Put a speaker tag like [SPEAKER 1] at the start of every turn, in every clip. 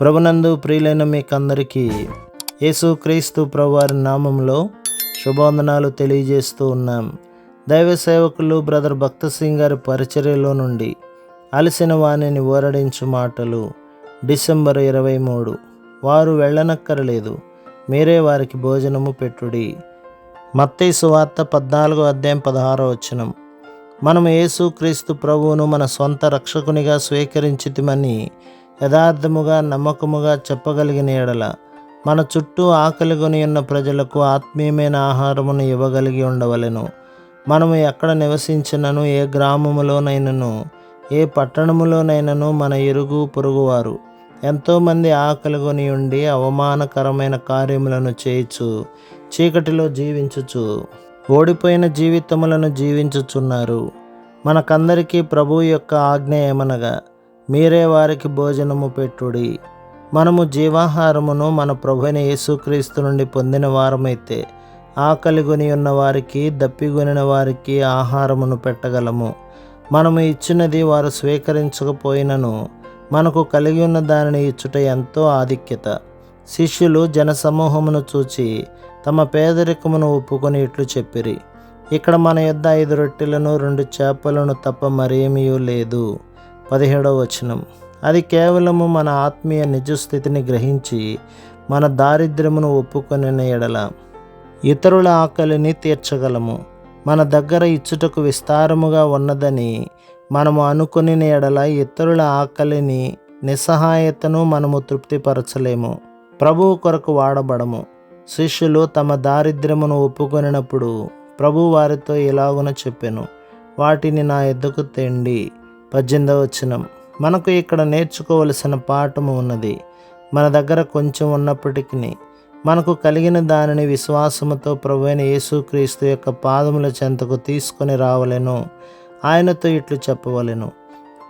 [SPEAKER 1] ప్రభునందు ప్రియులైన మీకందరికీ యేసుక్రీస్తు ప్రభువారి నామంలో శుభవందనాలు తెలియజేస్తూ ఉన్నాం. దైవ సేవకులు బ్రదర్ భక్త సింగ్ గారి పరిచర్యలో నుండి అలసిన వాణిని ఓరడించు మాటలు డిసెంబర్ ఇరవై మూడు. వారు వెళ్ళనక్కరలేదు. మీరే వారికి భోజనము పెట్టుడి. మత్తయి సువార్త పద్నాలుగో అధ్యాయం పదహారో వచనం. మనం యేసుక్రీస్తు ప్రభువును మన సొంత రక్షకునిగా స్వీకరించితిమని యథార్థముగా నమ్మకముగా చెప్పగలిగిన ఎడల మన చుట్టూ ఆకలిగొని ఉన్న ప్రజలకు ఆత్మీయమైన ఆహారమును ఇవ్వగలిగి ఉండవలెను. మనము ఎక్కడ నివసించినను ఏ గ్రామములోనైనను ఏ పట్టణములోనైనను మన ఇరుగు పొరుగువారు. ఎంతోమంది ఆకలిగొని ఉండి అవమానకరమైన కార్యములను చేయుచు చీకటిలో జీవించుచు ఓడిపోయిన జీవితములను జీవించుచున్నారు. మనకందరికీ ప్రభువు యొక్క ఆజ్ఞ ఏమనగా మీరే వారికి భోజనము పెట్టుడి. మనము జీవాహారమును మన ప్రభుని యేసుక్రీస్తు నుండి పొందిన వారమైతే ఆకలిగొని ఉన్న వారికి దప్పిగొనిన వారికి ఆహారమును పెట్టగలము. మనము ఇచ్చినది వారు స్వీకరించకపోయినను మనకు కలిగి ఉన్న దానిని ఇచ్చుట ఎంతో ఆధిక్యత. శిష్యులు జనసమూహమును చూచి తమ పేదరికమును ఒప్పుకొని ఇట్లు చెప్పిరి. ఇక్కడ మన యొద్ద ఐదు రొట్టెలను రెండు చేపలను తప్ప మరేమీ లేదు. పదిహేడవ వచనం. అది కేవలము మన ఆత్మీయ నిజస్థితిని గ్రహించి మన దారిద్ర్యమును ఒప్పుకొని ఎడల. ఇతరుల ఆకలిని తీర్చగలము. మన దగ్గర ఇచ్చుటకు విస్తారముగా ఉన్నదని మనము అనుకుని ఎడల ఇతరుల ఆకలిని నిస్సహాయతను మనము తృప్తిపరచలేము. ప్రభువు కొరకు వాడబడము. శిష్యులు తమ దారిద్ర్యమును ఒప్పుకొనినప్పుడు ప్రభు వారితో ఇలాగున చెప్పెను. వాటిని నా ఎద్దుకు తెండి. పద్దెనిమిదవ వచనం. మనకు ఇక్కడ నేర్చుకోవలసిన పాఠము ఉన్నది. మన దగ్గర కొంచెం ఉన్నప్పటికీ మనకు కలిగిన దానిని విశ్వాసముతో ప్రభువైన యేసుక్రీస్తు యొక్క పాదముల చెంతకు తీసుకొని రావలెను. ఆయనతో ఇట్లు చెప్పవలెను.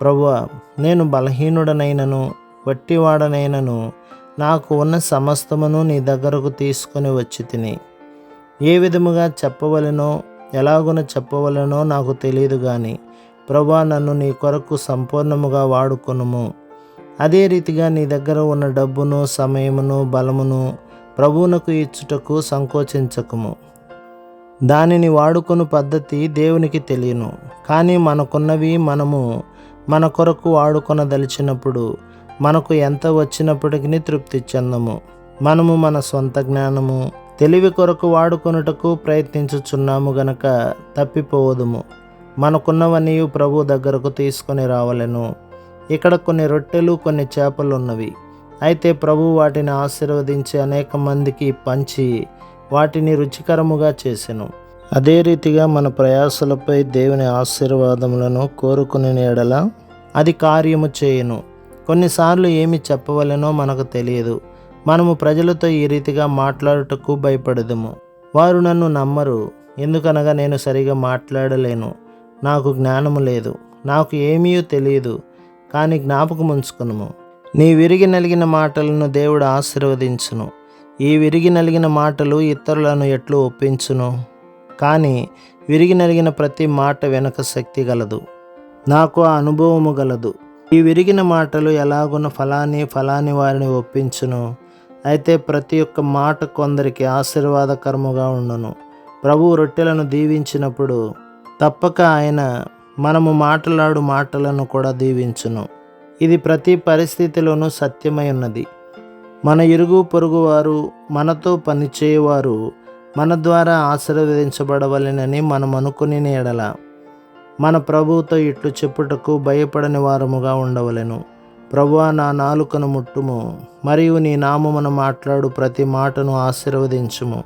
[SPEAKER 1] ప్రభువ నేను బలహీనుడనైనను వట్టివాడనైనను నాకు ఉన్న సమస్తమును నీ దగ్గరకు తీసుకొని వచ్చి తిని. ఏ విధముగా చెప్పవలెనో ఎలాగున చెప్పవలెనో నాకు తెలియదు కానీ ప్రభా నన్ను నీ కొరకు సంపూర్ణముగా వాడుకొనుము. అదే రీతిగా నీ దగ్గర ఉన్న డబ్బును సమయమును బలమును ప్రభువునకు ఇచ్చుటకు సంకోచించకము. దానిని వాడుకొను పద్ధతి దేవునికి తెలియను. కానీ మనకున్నవి మనము మన కొరకు వాడుకొనదలిచినప్పుడు మనకు ఎంత వచ్చినప్పటికీ తృప్తి చెందము. మనము మన సొంత జ్ఞానము తెలివి కొరకు వాడుకొనుటకు ప్రయత్నించుచున్నాము గనక తప్పిపోవదుము. మనకున్నవన్నీ ప్రభు దగ్గరకు తీసుకొని రావలెను. ఇక్కడ కొన్ని రొట్టెలు కొన్ని చేపలు ఉన్నవి అయితే ప్రభు వాటిని ఆశీర్వదించి అనేక మందికి పంచి వాటిని రుచికరముగా చేసెను. అదే రీతిగా మన ప్రయాసలపై దేవుని ఆశీర్వాదములను కోరుకుని ఎడల అది కార్యము చేయను. కొన్నిసార్లు ఏమి చెప్పవలెనో మనకు తెలియదు. మనము ప్రజలతో ఈ రీతిగా మాట్లాడుటకు భయపడదుము. వారు నన్ను నమ్మరు. ఎందుకనగా నేను సరిగా మాట్లాడలేను. నాకు జ్ఞానము లేదు నాకు ఏమీ తెలియదు కానీ జ్ఞాపకం ఉంచుకును నీ విరిగి నలిగిన మాటలను దేవుడు ఆశీర్వదించును. ఈ విరిగి నలిగిన మాటలు ఇతరులను ఎట్లు ఒప్పించును? కానీ విరిగి నలిగిన ప్రతి మాట వెనక శక్తి గలదు నాకు ఆ అనుభవము గలదు. ఈ విరిగిన మాటలు ఎలాగున ఫలాని ఫలాని వారిని ఒప్పించును? అయితే ప్రతి ఒక్క మాట కొందరికి ఆశీర్వాదకరముగా ఉండును. ప్రభువు రొట్టెలను దీవించినప్పుడు తప్పక ఆయన మనము మాట్లాడు మాటలను కూడా దీవించును. ఇది ప్రతి పరిస్థితిలోనూ సత్యమై ఉన్నది. మన ఇరుగు పొరుగు వారు మనతో పనిచేయవారు మన ద్వారా ఆశీర్వదించబడవలెనని మనం అనుకుని నేడల మన ప్రభువుతో ఇట్లు చెప్పుటకు భయపడని వారముగా ఉండవలెను. ప్రభువా నా నాలుకను ముట్టుము మరియు నీ నామమున మాట్లాడు ప్రతి మాటను ఆశీర్వదించుము.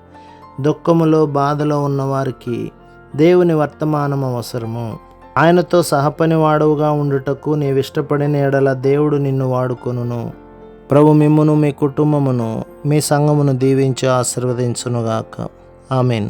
[SPEAKER 1] దుఃఖములో బాధలో ఉన్నవారికి దేవుని వర్తమానం అవసరము. ఆయనతో సహపని వాడవుగా ఉండుటకు నీవిష్టపడిన ఎడల దేవుడు నిన్ను వాడుకొనును. ప్రభు మిమ్మును మీ కుటుంబమును మీ సంఘమును దీవించి ఆశీర్వదించునుగాక. ఆమెన్.